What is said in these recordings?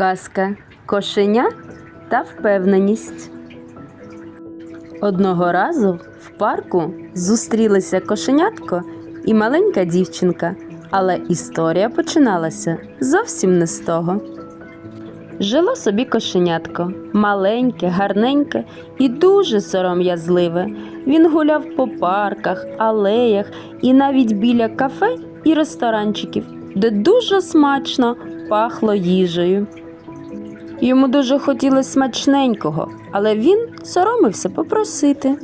Казка Кошеня та впевненість. Одного разу в парку зустрілися кошенятко і маленька дівчинка, але історія починалася зовсім не з того. Жило собі кошенятко, маленьке, гарненьке і дуже сором'язливе. Він гуляв по парках, алеях і навіть біля кафе і ресторанчиків, де дуже смачно пахло їжею. Йому дуже хотілося смачненького, але він соромився попросити.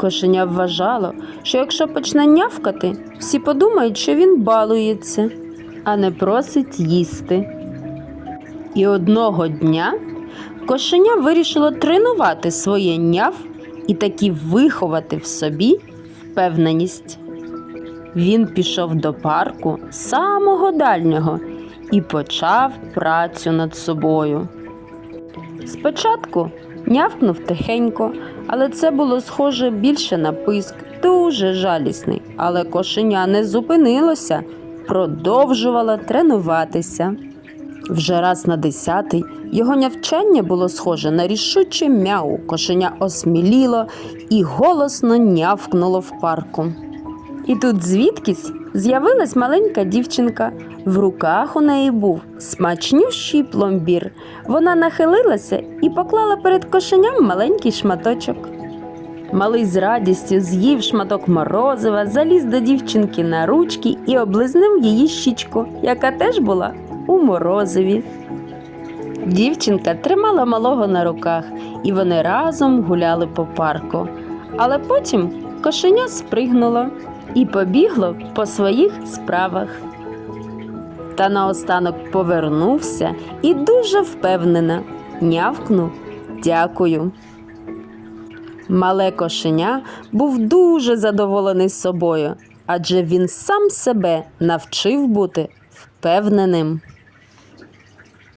Кошеня вважало, що якщо почне нявкати, всі подумають, що він балується, а не просить їсти. І одного дня кошеня вирішило тренувати своє няв і таки виховати в собі впевненість. Він пішов до парку самого дальнього і почав працю над собою. Спочатку нявкнув тихенько, але це було схоже більше на писк, дуже жалісний. Але кошеня не зупинилося, продовжувало тренуватися. Вже раз на десятий його нявчання було схоже на рішуче мяу. Кошеня осміліло і голосно нявкнуло в парку. І тут звідкись з'явилась маленька дівчинка. В руках у неї був смачнющий пломбір. Вона нахилилася і поклала перед кошеням маленький шматочок. Малий з радістю з'їв шматок морозива, заліз до дівчинки на ручки і облизнув її щічку, яка теж була у морозиві. Дівчинка тримала малого на руках, і вони разом гуляли по парку. Але потім кошеня спригнуло і побігло по своїх справах. Та наостанок повернувся і дуже впевнена нявкнув дякую. Мале кошеня був дуже задоволений собою, адже він сам себе навчив бути впевненим.